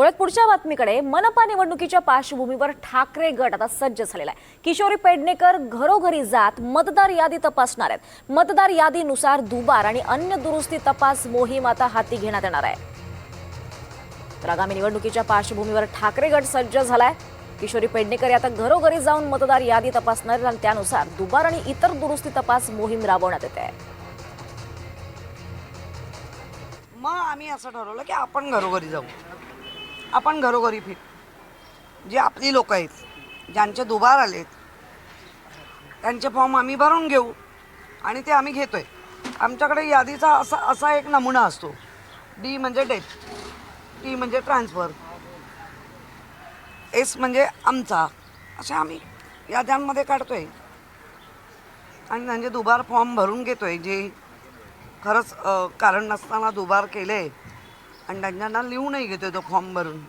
वळत पुढच्या बातमीकडे मनपा निवडणुकीच्या पार्श्वभूमीवर ठाकरे गट आता सज्ज झालेला आहे. किशोरी पेडणेकर घरोघरी जात मतदार यादी तपासणार आहेत. मतदार यादीनुसार दुबार आणि अन्य दुरुस्ती तपास मोहीम आता हाती घेण्यात येणार आहे. तर आगामी निवडणुकीच्या पार्श्वभूमीवर ठाकरे गट सज्ज झालाय. किशोरी पेडणेकर आता घरोघरी जाऊन मतदार यादी तपासणार आणि त्यानुसार दुबार आणि इतर दुरुस्ती तपास मोहीम राबवण्यात येते. आहे मग आम्ही असं ठरवलं की आपण घरोघरी जाऊ. आपण घरोघरी फिर. जी आपली लोक आहेत ज्यांचे दुबार आलेत त्यांचे फॉर्म आम्ही भरून घेऊ आणि ते आम्ही घेतोय. आमच्याकडे यादीचा असा असा एक नमुना असतो. डी म्हणजे डेथ टी म्हणजे ट्रान्सफर एस म्हणजे आमचा. असे आम्ही याद्यांमध्ये काढतोय. आणि त्यांचे दुबार फॉर्म भरून घेतोय. जे खरंच कारण नसताना दुबार केले आणि त्यांना लिहूनही घेतोय तो फॉर्म भरून